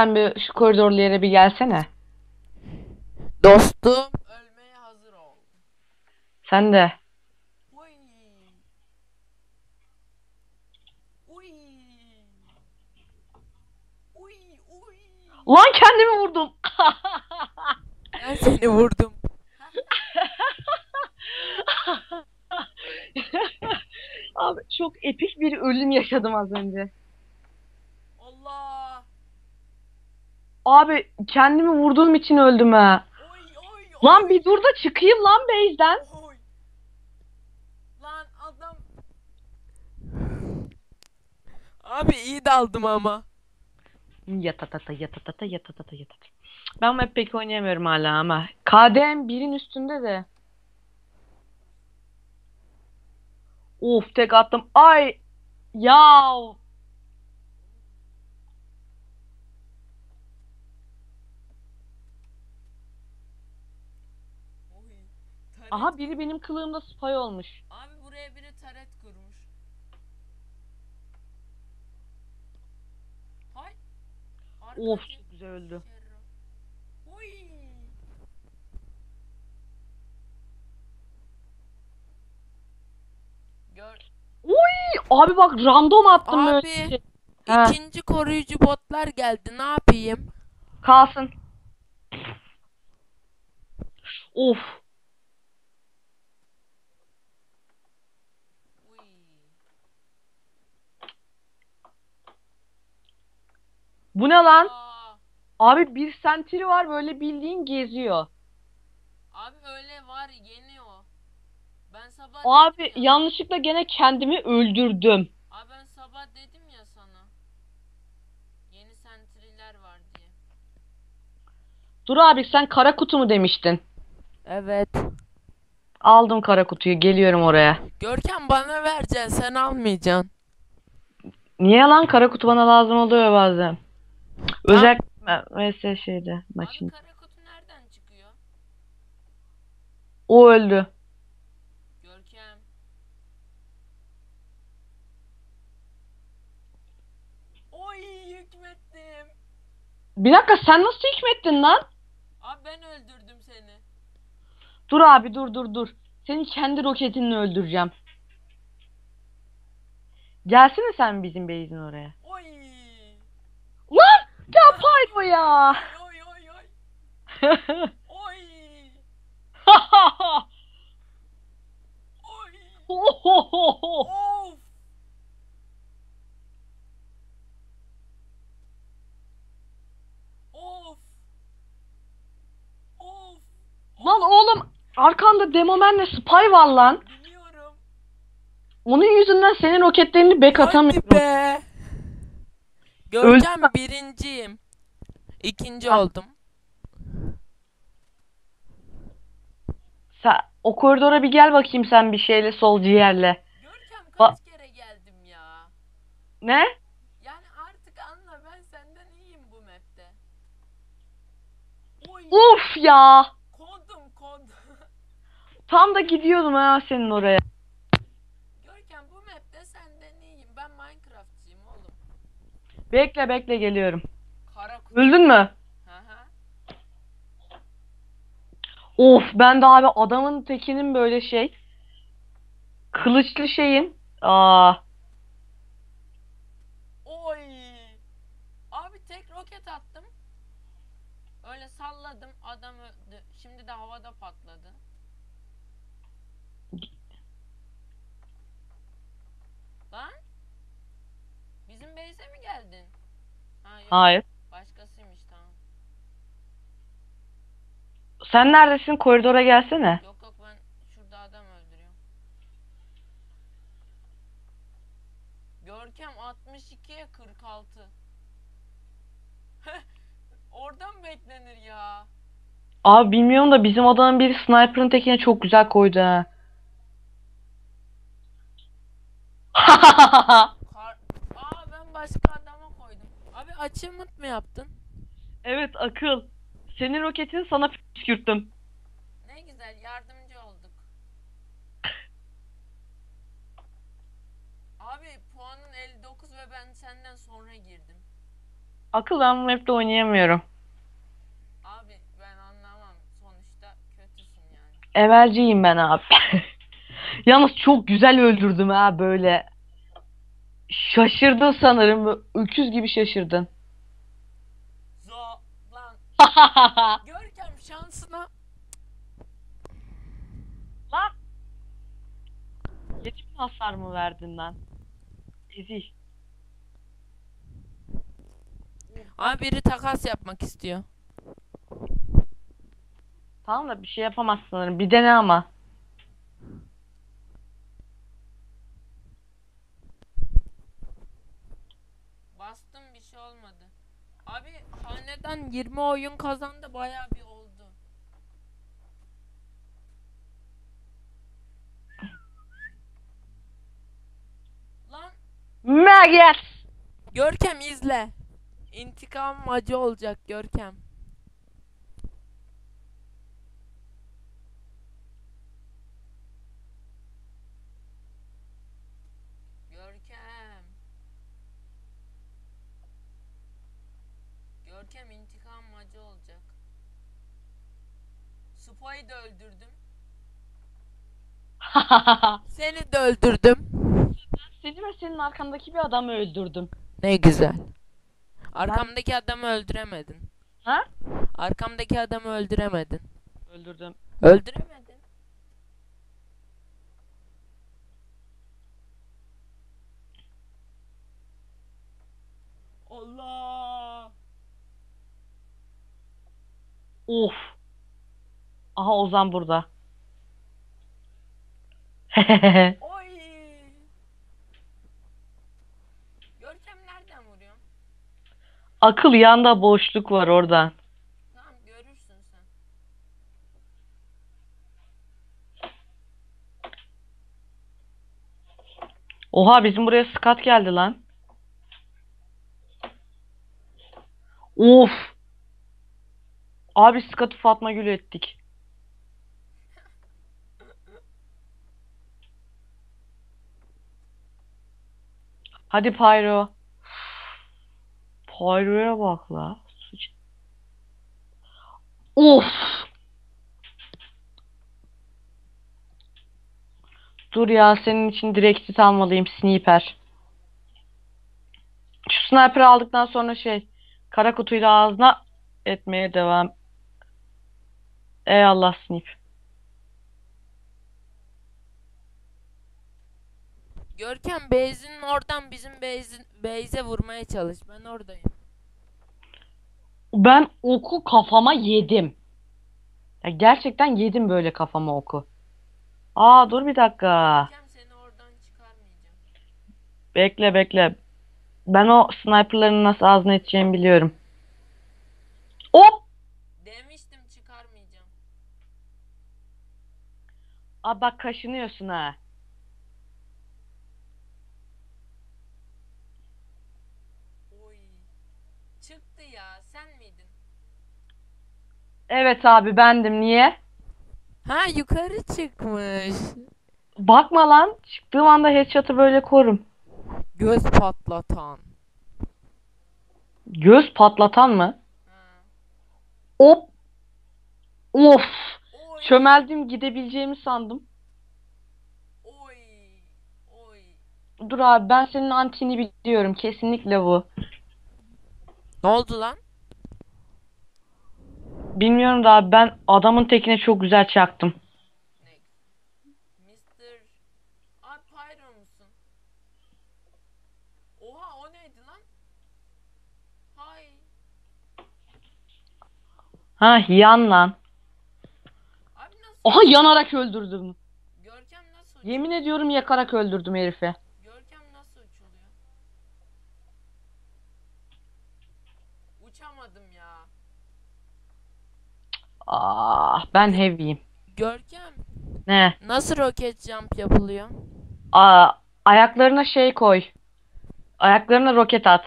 Sen bir şu koridorlu yere bir gelsene. Dostum ölmeye hazır ol. Sen de. Uy. Uy. Uy uy. Lan kendimi vurdum. Ben seni vurdum. Abi çok epik bir ölüm yaşadım az önce. Abi kendimi vurduğum için öldüm ha. Oy oy. Lan bir dur da çıkayım lan base'den. Oy. Lan adam. Abi iyi daldım ama. Yatatata yatatata yatatata yatatata. Ben hep pek oynayamıyorum hala ama. KDM birin üstünde de. Of tek attım. Ay. Ya. Aha biri benim kılığımda spy olmuş. Abi buraya biri taret kurmuş. Hay. Of çok güzel öldü. Uy. Gör. Uy! Abi bak random attım böyle. Abi. şey. İkinci koruyucu botlar geldi. Ne yapayım? Kalsın. Of. Uy. Bu ne lan? Aa, Abi bir sentiri var böyle bildiğin geziyor. abi öyle var yeni o. Ben sabah Abi dedim ya. yanlışlıkla gene kendimi öldürdüm. Abi ben sabah dedim ya sana. Yeni sentriler var diye. Dur abi sen kara kutu mu demiştin? Evet. Aldım kara kutuyu geliyorum oraya. Görkem bana vereceksin sen almayacaksın. Niye lan kara kutu bana lazım oluyor bazen. Özel vs şeyde Abi maçın. kara kutu nereden çıkıyor? O öldü. Görkem. Oy hükmettim. Bir dakika sen nasıl hükmettin lan? Abi ben öldürdüm seni. Dur abi dur dur dur. Seni kendi roketinle öldüreceğim. Gelsene sen bizim base'in oraya. Ya paydo ya. Oy oy oy. Oy. Oy. Of. Of. Of. Lan oğlum arkanda Demoman'le spy var lan. Biliyorum. Onun yüzünden senin roketlerini bek atamıyorum. Hadi be. Görkem birinciyim. İkinci Ha. oldum. Sen, o koridora bir gel bakayım sen bir şeyle sol ciğerle. Görkem Ba- kaç kere geldim ya. Ne? Yani artık anla ben senden iyiyim bu map'te. Oy. Uf ya. Kodum kod. Tam da gidiyordum ha senin oraya. Görkem bu map'te senden iyiyim. Ben Minecraft'cıyım oğlum. Bekle bekle geliyorum. Kara kutu. Öldün mü? Hı hı. Of ben de abi adamın tekinin böyle şey kılıçlı şeyin aa Oy. Abi tek roket attım. Öyle salladım adam öldü. Şimdi de havada patladı. Lan? Bizim base'e mi geldin? Ha yok. Hayır. Başkasıymış tamam. Sen neredesin? Koridora gelsene. Yok yok ben şurada adam öldürüyorum. Görkem 62'ye 46. Oradan beklenir ya. Abi bilmiyorum da bizim adamın biri sniper'ın tekine çok güzel koydu ha. Kar Aa ben başka adama koydum. Abi achievement mı yaptın? Evet akıl. Senin roketini sana püskürttüm. Ne güzel yardımcı olduk. Abi puanın 59 ve ben senden sonra girdim. Akıl ben bu map'te oynayamıyorum. Abi ben anlamam. Sonuçta kötüsün yani. Evelciyim ben abi. Yalnız çok güzel öldürdüm ha böyle. Şaşırdın sanırım. Öküz gibi şaşırdın. Görkem şansına. Lan! 7000 hasar mı verdin lan? Ezil. Abi biri takas yapmak istiyor. Tamam da bir şey yapamazsın sanırım. Bir dene ama. Bastım bir şey olmadı. Abi haneden 20 oyun kazandı bayağı bir oldu. Lan Maggot! Görkem izle. İntikam acı olacak. Görkem. Görkem intikam acı olacak. Spy'ı da öldürdüm. Seni de öldürdüm. Seni ve senin arkandaki bir adamı öldürdüm. Ne güzel. Arkamdaki adamı öldüremedin. Ha? Arkamdaki adamı öldüremedin. Öldürdüm. Öldüremedin. Allah. Of. Aha Ozan burada. Oy. Görkem nereden vuruyor? Akıl yanda boşluk var oradan. Tamam görürsün sen. Oha bizim buraya skat geldi lan. Of. Abi skatı Fatma Gül ettik. Hadi Pyro. Pyro'ya bak la. Of. Dur ya senin için direkt almalıyım sniper. Şu sniper'ı aldıktan sonra şey kara kutuyla ağzına etmeye devam. Ey Allah snip. Görkem Beyz'in oradan bizim Beyz'in Beyz'e vurmaya çalış. Ben oradayım. Ben oku kafama yedim. Ya gerçekten yedim böyle kafama oku. Aa dur bir dakika. Görkem seni oradan çıkarmayacağım. Bekle bekle. Ben o sniperların nasıl ağzına edeceğimi biliyorum. Hop! Demiştim çıkarmayacağım. Aa bak kaşınıyorsun ha. Oy. Çıktı ya. Sen miydin? Evet abi bendim. Niye? Ha yukarı çıkmış. Bakma lan. Çıktığım anda headshot'ı böyle korum. Göz patlatan. Göz patlatan mı? Hop! Of! Oy. Çömeldim gidebileceğimi sandım. Oy. Oy. Dur abi ben senin antini biliyorum. Kesinlikle bu. Ne oldu lan? Bilmiyorum da abi ben adamın tekine çok güzel çaktım. Mr. Pyro musun? Oha o neydi lan? Hay. Ha yan lan. Abi nasıl? Aha yanarak öldürdüm. Görkem nasıl? Yemin ediyorum yakarak öldürdüm herifi. Görkem nasıl uçuluyor? Uçamadım ya. Ah ben heavy'yim. Görkem Ne? nasıl roket jump yapılıyor? Aa, ayaklarına şey koy. Ayaklarına roket at.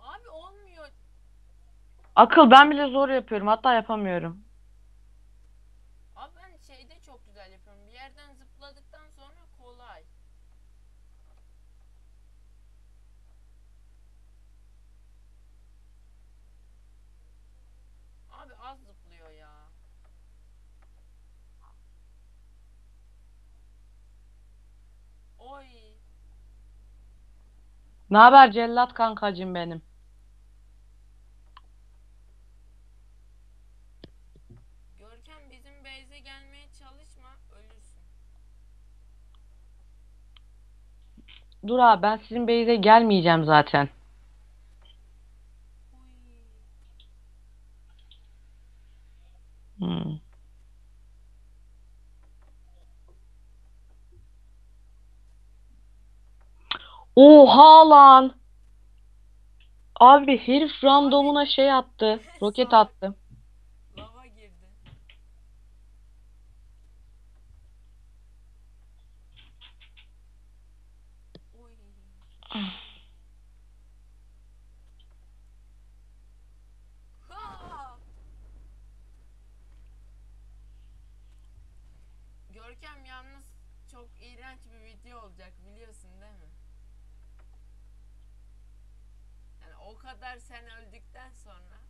Abi olmuyor. Akıl ben bile zor yapıyorum. Hatta yapamıyorum. Abi ben şeyde çok güzel yapıyorum. Bir yerden zıpladıktan sonra kolay. Ne haber cellat kankacım benim? Görkem bizim base'e gelmeye çalışma ölürsün. Dur abi ben sizin base'e gelmeyeceğim zaten. Hmm. Oha lan. Abi herif randomuna şey attı. Roket attı. Lava girdi. Uy. Ha! Görkem yalnız çok iğrenç bir video olacak biliyorsun değil mi? Yani o kadar sen öldükten sonra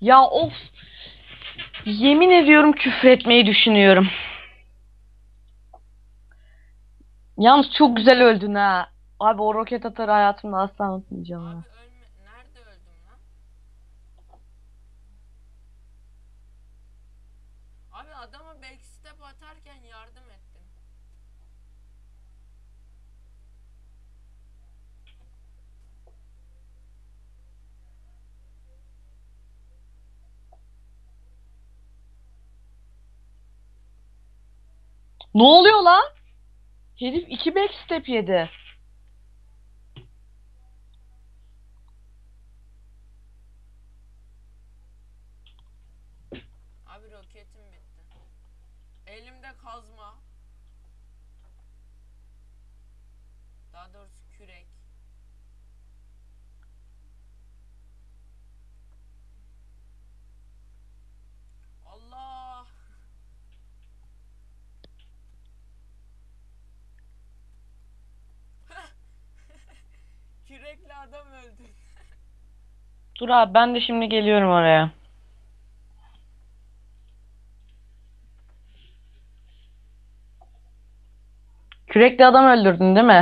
Ya of. Yemin ediyorum küfür etmeyi düşünüyorum. Yalnız çok güzel öldün ha. Abi o roket atar hayatımda asla unutmayacağım. Abi nerede öldüm lan? Abi adama backstep atarken yardım ettim. Ne oluyor lan? Herif iki backstep yedi. Abi roketim bitti. Elimde kazma. Daha doğrusu kürek. Allah! Kürekle adam öldü. Dur abi ben de şimdi geliyorum oraya. Kürekli adam öldürdün değil mi?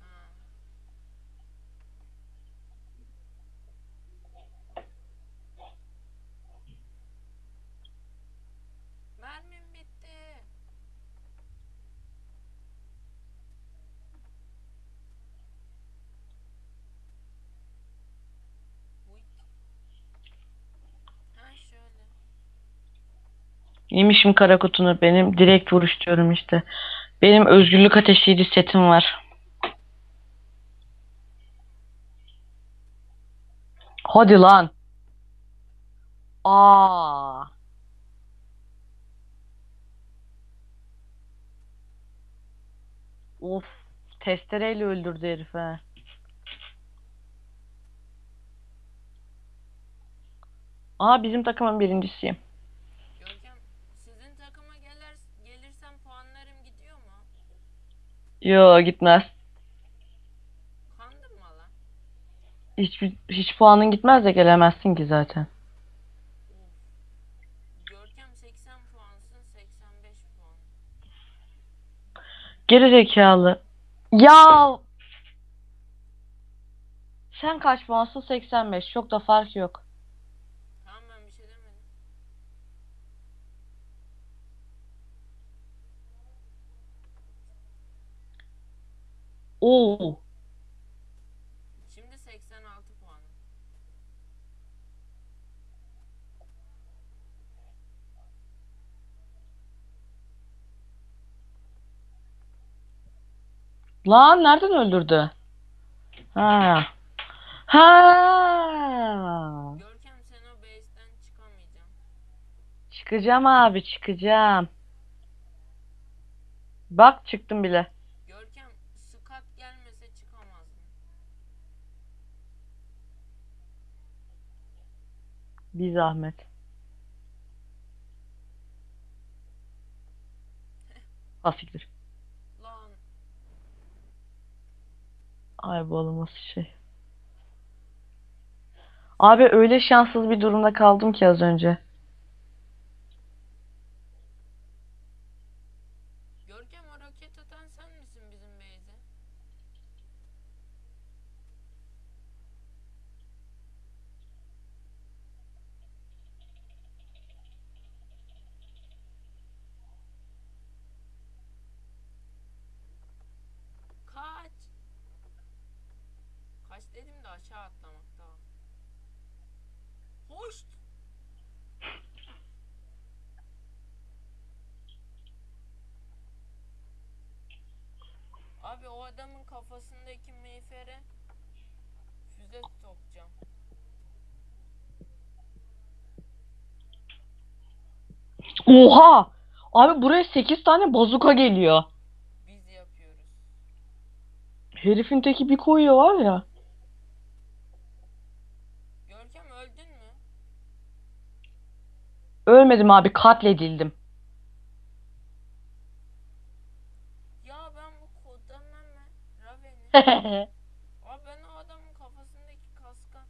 Ha. Mermim bitti. Uy. Ha şöyle. Yemişim kara kutunu benim. Direkt vuruş diyorum işte. Benim özgürlük ateşiydi setim var. Hadi lan. Aa. Of. Testereyle öldürdü herif ha. Aa bizim takımın birincisiyim. Yo gitmez. Kandın mı lan? Hiç, hiç puanın gitmez de gelemezsin ki zaten. Görkem 80 puansın 85 puan. Geri zekalı. Ya sen kaç puansın? 85. Çok da fark yok. Tamam ben bir şey demedim. Oo. Şimdi 86 puanım. Lan nereden öldürdü? Ha. Ha. Görkem sen o base'den çıkamayacaksın. Çıkacağım abi çıkacağım. Bak çıktım bile. Bir zahmet. Asiktir. Lan Ay bu olması şey. Abi öyle şanssız bir durumda kaldım ki az önce. Görkem o roket atan sen misin bizim base'e? Aşağı atlamak tamam. Hoş. Abi o adamın kafasındaki meyfere füze sokacağım. Oha! Abi buraya 8 tane bazuka geliyor. Biz yapıyoruz. Herifin teki bir koyuyor var ya. Görkem öldün mü? Ölmedim abi katledildim. Ya ben bu kodamla Raven'i Abi ben o adamın kafasındaki kaska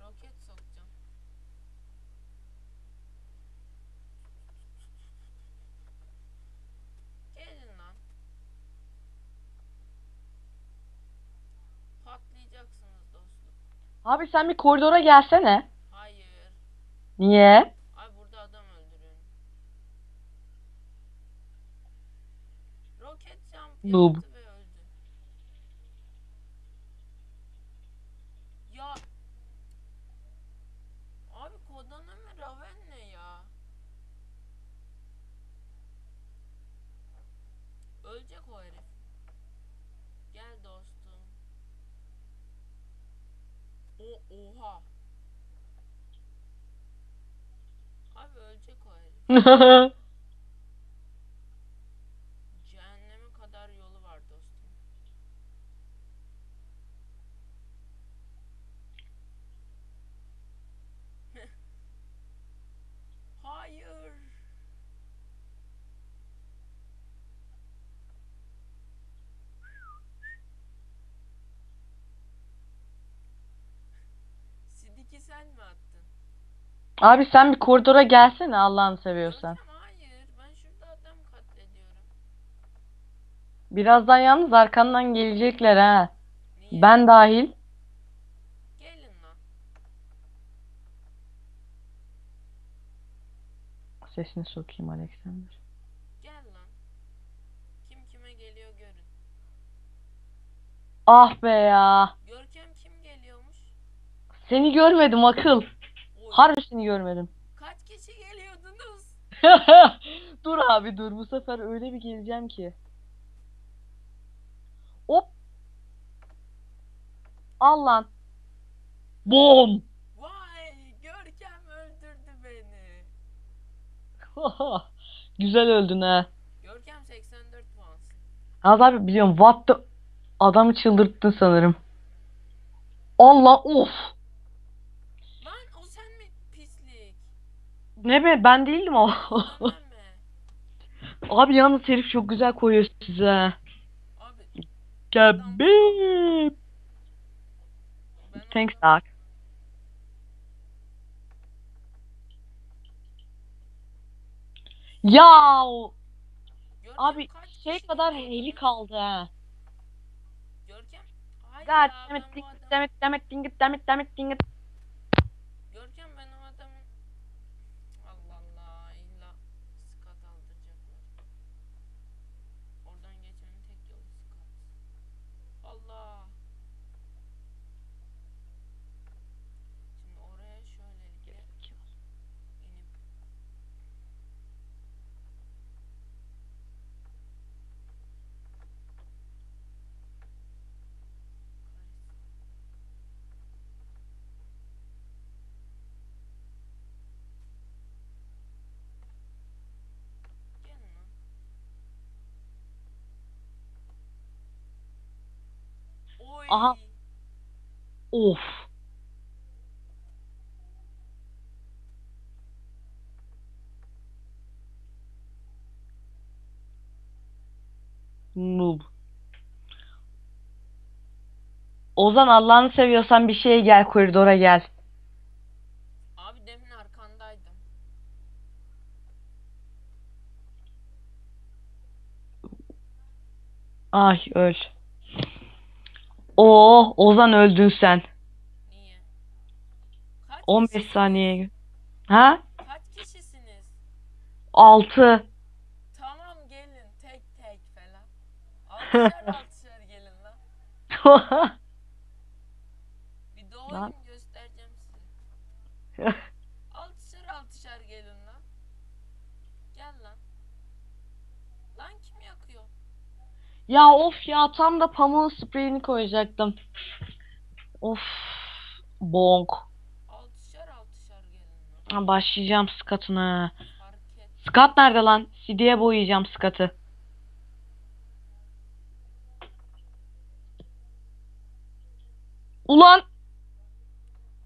roket sokacağım. Gelin lan. Patlayacaksınız dostum. abi sen bir koridora gelsene. Hayır. Niye? Ay burada adam öldürüyorum. Roket jump Noob. Ya Abi Kodanami Raven ne ya? Ölecek o herif. Gel dostum. O oha. Abi ölecek o herif. Cehenneme kadar yolu var dostum. Hayır. Sidiki sen mi attın? Abi sen bir koridora gelsene Allah'ını seviyorsan. Hayır. Ben şurada adam katlediyorum. Birazdan yalnız arkandan gelecekler ha. Niye? Ben dahil. Gelin lan. Sesini sokayım Alexander. Gel lan. Kim kime geliyor görün. Ah be ya. Görkem kim geliyormuş? Seni görmedim akıl. Oy. Harbi seni görmedim. Kaç kişi geliyordunuz? dur abi dur bu sefer öyle bir geleceğim ki. Hop. Al lan. Bom. Vay Görkem öldürdü beni. Güzel öldün ha. Görkem 84 puansın. Az abi biliyorum what the... Adamı çıldırttın sanırım. Allah of. Lan o sen mi pislik? Ne be ben değildim o. Abi yalnız herif çok güzel koyuyor size. Abi Thanks Doc. Ya abi şey kadar heli kaldı ha. Görkem God damn it, damn it, damn it, ding it, damn it, damn it, ding it. Görkem ben o adamın Allah Allah illa skat aldıracaklar. Oradan geçmenin tek yolu skat. Allah. Şimdi oraya şöylelikle inip Gelin lan. Oy. Aha. Of. Noob. Ozan Allah'ını seviyorsan bir şeye gel koridora gel. Abi demin arkandaydım. Ay öl. Oo Ozan öldün sen. Niye? Kaç 15 kişisiniz? saniye. Ha? Kaç kişisiniz? 6. Tamam gelin tek tek falan. Altışar altışar gelin lan. Bir Ya of ya tam da pamuğun spreyini koyacaktım. Of. Bonk. Altışar altışar gelin. Ha, Başlayacağım skatına. Skat nerede lan? CD'ye boyayacağım skatı. Ulan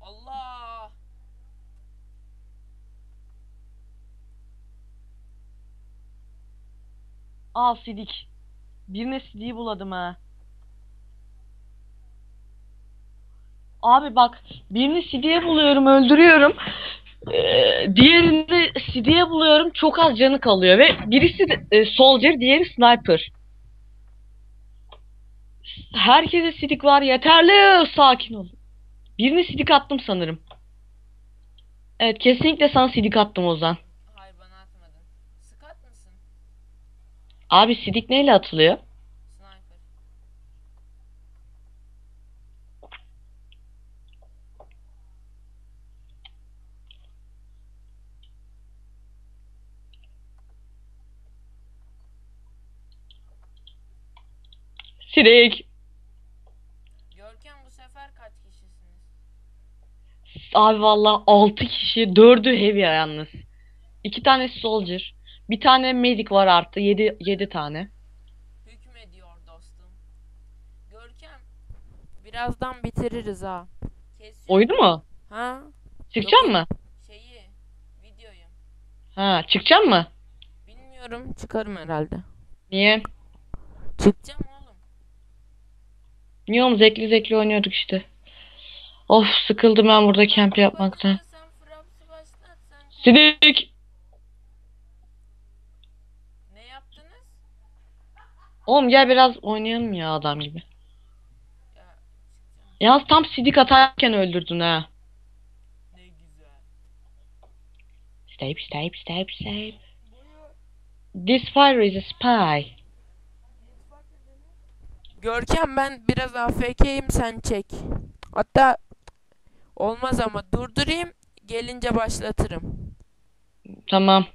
Allah. al sidik. Birine sidiği buladım ha. Abi bak birini sidiye buluyorum öldürüyorum. Ee, diğerini sidiye buluyorum çok az canı kalıyor ve birisi de, e, soldier diğeri sniper. Herkese sidik var yeterli sakin ol. Birini sidik attım sanırım. Evet kesinlikle sana sidik attım Ozan. Hayır bana atmadın. Skat mısın? Abi sidik neyle atılıyor? Sniper. Sidik. Görkem bu sefer kaç kişisiniz? Abi valla 6 kişi 4'ü heavy yalnız. 2 tane soldier. Bir tane medic var artı 7 7 tane. Hükmediyor dostum. Görkem. Birazdan bitiririz ha. Kesiyor. Oydu mu? Ha? Çıkacaksın mı? Şeyi. Videoyu. Ha, çıkacaksın mı? Bilmiyorum çıkarım herhalde. Niye? Çıkacağım oğlum. Niye oğlum zevkli zevkli oynuyorduk işte. Of sıkıldım ben burada camp yapmaktan. Baksana Sen Fraps'ı başlat sen. Sidik. Ne yaptınız? Oğlum gel biraz oynayalım ya adam gibi. Yalnız tam sidik atarken öldürdün ha. Ne güzel. Stay, stay, stay, stay. This fire is a spy. Görkem ben biraz AFK'yim sen çek. Hatta olmaz ama durdurayım gelince başlatırım. Tamam.